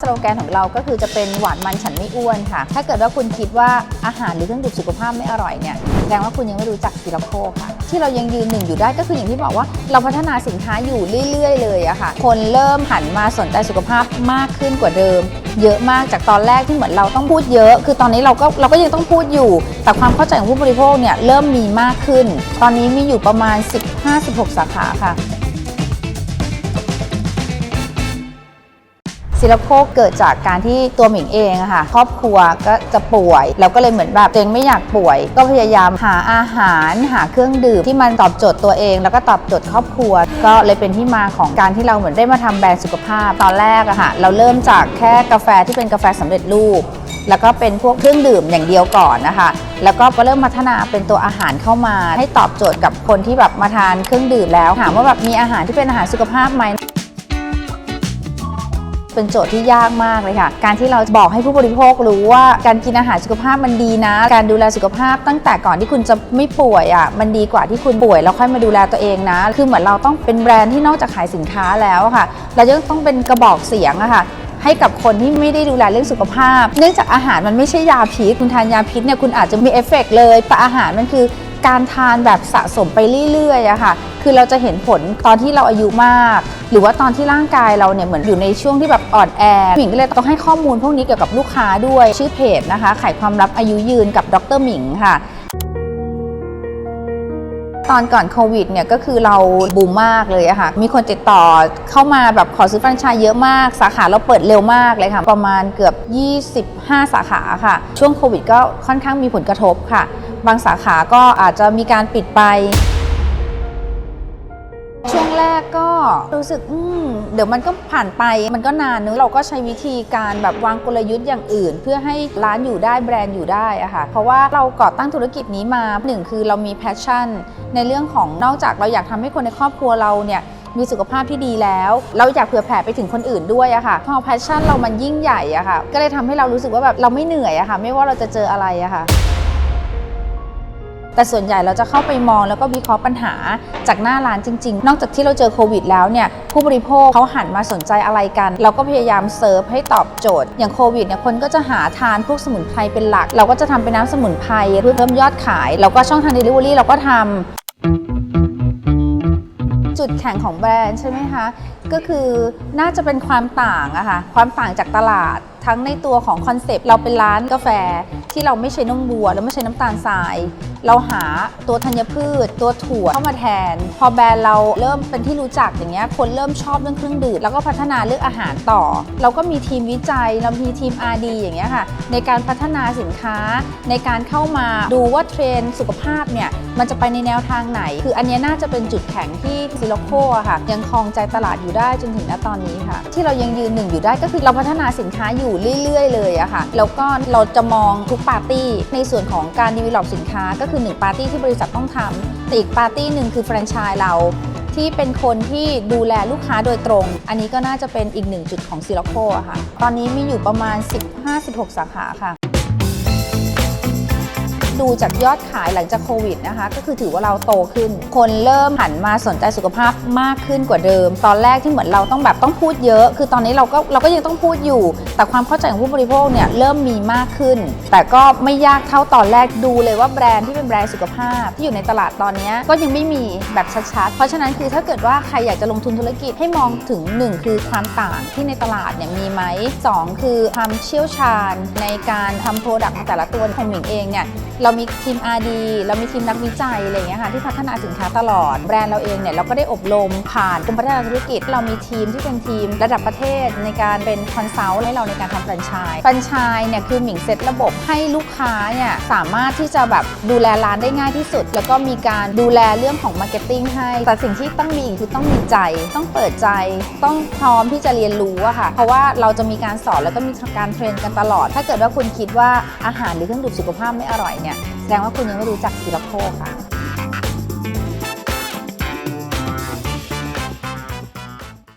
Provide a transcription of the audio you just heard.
สโลแกนของเราก็คือจะเป็นหวานมันฉันไม่อ้วนค่ะ ถ้าเกิดว่าคุณคิดว่าอาหารหรือเครื่องดื่มสุขภาพไม่อร่อยเนี่ยแสดงว่าคุณยังไม่รู้จักซีโรโคค่ะ ที่เรายังยืนหนึ่งอยู่ได้ก็คืออย่างที่บอกว่า เราพัฒนาสินค้าอยู่เรื่อยๆ เลยอะค่ะ คนเริ่มหันมาสนใจสุขภาพมากขึ้นกว่าเดิม เยอะมากจากตอนแรกที่เหมือนเราต้องพูดเยอะ คือตอนนี้เราก็เราก็ยังต้องพูดอยู่ แต่ความเข้าใจของผู้บริโภคเนี่ยเริ่มมีมากขึ้น ตอนนี้มีอยู่ประมาณ 15-16 สาขาค่ะ ศิลโพกเกิดจากการที่ตัวหมิงเองอะค่ะครอบครัวก็จะป่วยเราก็เลยเหมือนแบบตัวเองไม่อยากป่วย ก็พยายามหาอาหารหาเครื่องดื่มที่มันตอบโจทย์ตัวเอง แล้วก็ตอบโจทย์ครอบครัว ก็เลยเป็นที่มาของการที่เราเหมือนได้มาทำแบรนด์สุขภาพ ตอนแรกอะค่ะเราเริ่มจากแค่กาแฟที่เป็นกาแฟสำเร็จรูปแล้วก็เป็นพวกเครื่องดื่มอย่างเดียวก่อนนะคะ แล้วก็เริ่มพัฒนาเป็นตัวอาหารเข้ามา ให้ตอบโจทย์กับคนที่แบบมาทานเครื่องดื่มแล้วถามว่าแบบมีอาหารที่เป็นอาหารสุขภาพไหม เป็นโจทย์ที่ยากมากเลยค่ะ การที่เราบอกให้ผู้บริโภครู้ว่าการกินอาหารสุขภาพมันดีนะ การดูแลสุขภาพตั้งแต่ก่อนที่คุณจะไม่ป่วยอะมันดีกว่าที่คุณป่วยแล้วค่อยมาดูแลตัวเองนะ คือเหมือนเราต้องเป็นแบรนด์ที่นอกจากขายสินค้าแล้วค่ะ เรายังต้องเป็นกระบอกเสียงอะค่ะให้กับคนที่ไม่ได้ดูแลเรื่องสุขภาพ เนื่องจากอาหารมันไม่ใช่ยาพิษ คุณทานยาพิษเนี่ยคุณอาจจะมีเอฟเฟกต์เลย แต่อาหารมันคือการทานแบบสะสมไปเรื่อยๆอะค่ะ คือเราจะเห็นผลตอนที่เราอายุมาก หรือว่าตอนที่ร่างกายเราเนี่ยเหมือนอยู่ในช่วงที่แบบอ่อนแอหมิงก็เลยต้องให้ข้อมูลพวกนี้เกี่ยวกับลูกค้าด้วยชื่อเพจนะคะไขความลับอายุยืนกับดรหมิงค่ะตอนก่อนโควิดเนี่ยก็คือเราบูมมากเลยอะค่ะ มีคนติดต่อเข้ามาแบบขอซื้อแฟรนไชส์เยอะมาก สาขาเราเปิดเร็วมากเลยค่ะ ประมาณเกือบ 25 สาขาค่ะ ช่วงโควิดก็ค่อนข้างมีผลกระทบค่ะ บางสาขาก็อาจจะมีการปิดไป ช่วงแรกก็รู้สึกอืมเดี๋ยวมันก็ผ่านไปมันก็นานเนอะเราก็ใช้วิธีการแบบวางกลยุทธ์อย่างอื่น เพื่อให้ร้านอยู่ได้แบรนด์อยู่ได้อะค่ะเพราะว่าเราก่อตั้งธุรกิจนี้มาหนึ่งคือเรามีแพชชั่น ในเรื่องของนอกจากเราอยากทำให้คนในครอบครัวเราเนี่ยมีสุขภาพที่ดีแล้ว เราอยากเผื่อแผ่ไปถึงคนอื่นด้วยอะค่ะพอแพชชั่นเรามันยิ่งใหญ่อะค่ะ ก็เลยทำให้เรารู้สึกว่าแบบเราไม่เหนื่อยอะค่ะ ไม่ว่าเราจะเจออะไรอะค่ะ แต่ส่วนใหญ่เราจะเข้าไปมองแล้วก็วิเคราะห์ปัญหาจากหน้าร้านจริง ๆ นอกจากที่เราเจอโควิดแล้วเนี่ยผู้บริโภคเขาหันมาสนใจอะไรกัน เราก็พยายามเซิร์ฟให้ตอบโจทย์ อย่างโควิดเนี่ยคนก็จะหาทานพวกสมุนไพรเป็นหลัก เราก็จะทำเป็นน้ำสมุนไพรเพื่อเพิ่มยอดขาย แล้วก็ช่องทาง Delivery เราก็ทำจุดแข็งของแบรนด์ใช่ไหมคะ ก็คือน่าจะเป็นความต่างอะค่ะ ความต่างจากตลาดทั้งในตัวของคอนเซปต์เราเป็นร้านกาแฟ ที่เราไม่ใช้นมบัว เราไม่ใช้น้ำตาลทราย เราหาตัวธัญพืช ตัวถั่วเข้ามาแทน พอแบรนด์เราเริ่มเป็นที่รู้จักอย่างเงี้ยคนเริ่มชอบเรื่องเครื่องดื่มแล้วก็พัฒนาเรื่องอาหารต่อ เราก็มีทีมวิจัย เรามีทีม R&D อย่างเงี้ยค่ะ ในการพัฒนาสินค้า ในการเข้ามาดูว่าเทรนสุขภาพเนี่ยมันจะไปในแนวทางไหน คืออันเนี้ยน่าจะเป็นจุดแข็งที่ซิลโคอะค่ะ ยังครองใจตลาดอยู่ได้จนถึงณตอนนี้ค่ะ ที่เรายังยืนหนึ่งอยู่ได้ก็คือเราพัฒนาสินค้าอยู่เรื่อย ๆ เลยอะค่ะแล้วก็เราจะมองทุกปาร์ตี้ในส่วนของการดีวิลอปสินค้าก็คือ 1 ปาร์ตี้ที่บริษัทต้องทำแต่อีกปาร์ตี้หนึ่งคือแฟรนไชส์เราที่เป็นคนที่ดูแลลูกค้าโดยตรง อันนี้ก็น่าจะเป็นอีกหนึ่งจุดของซิลโคอะค่ะ ตอนนี้มีอยู่ประมาณ 15-16 สาขาค่ะ ดูจากยอดขายหลังจากโควิดนะคะ ก็คือถือว่าเราโตขึ้น คนเริ่มหันมาสนใจสุขภาพมากขึ้นกว่าเดิม ตอนแรกที่เหมือนเราต้องแบบต้องพูดเยอะ คือตอนนี้เราก็เราก็ยังต้องพูดอยู่ แต่ความเข้าใจของผู้บริโภคเนี่ยเริ่มมีมากขึ้น แต่ก็ไม่ยากเท่าตอนแรกดูเลยว่าแบรนด์ที่เป็นแบรนด์สุขภาพที่อยู่ในตลาดตอนนี้ก็ยังไม่มีแบบชัดๆ เพราะฉะนั้นคือถ้าเกิดว่าใครอยากจะลงทุนธุรกิจให้มองถึงหนึ่งคือความต่างที่ในตลาดเนี่ยมีไหมสองคือความเชี่ยวชาญในการทำโปรดักต์แต่ละตัวของหมิงเองเนี่ย เรามีทีม R&D เรามีทีมนักวิจัยอะไรอย่างเงี้ยค่ะที่พัฒนาสินค้าตลอด แบรนด์เราเองเนี่ยเราก็ได้อบรมผ่านกรมพัฒนาธุรกิจ เรามีทีมที่เป็นทีมระดับประเทศในการเป็นคอนซัลท์ให้เราในการทำแฟรนไชส์แฟรนไชส์เนี่ยคือหมิงเซตระบบให้ลูกค้าเนี่ยสามารถที่จะแบบดูแลร้านได้ง่ายที่สุด แล้วก็มีการดูแลเรื่องของมาร์เก็ตติ้งให้ แต่สิ่งที่ต้องมีคือต้องมีใจ ต้องเปิดใจ ต้องพร้อมที่จะเรียนรู้อะค่ะ เพราะว่าเราจะมีการสอนแล้วก็มีการเทรนกันตลอด ถ้าเกิดว่าคุณคิดว่าอาหารหรือเครื่องดื่มสุขภาพไม่อร่อยเนี่ยแสดงว่าคุณยังไม่รู้จักซิลโคค่ะ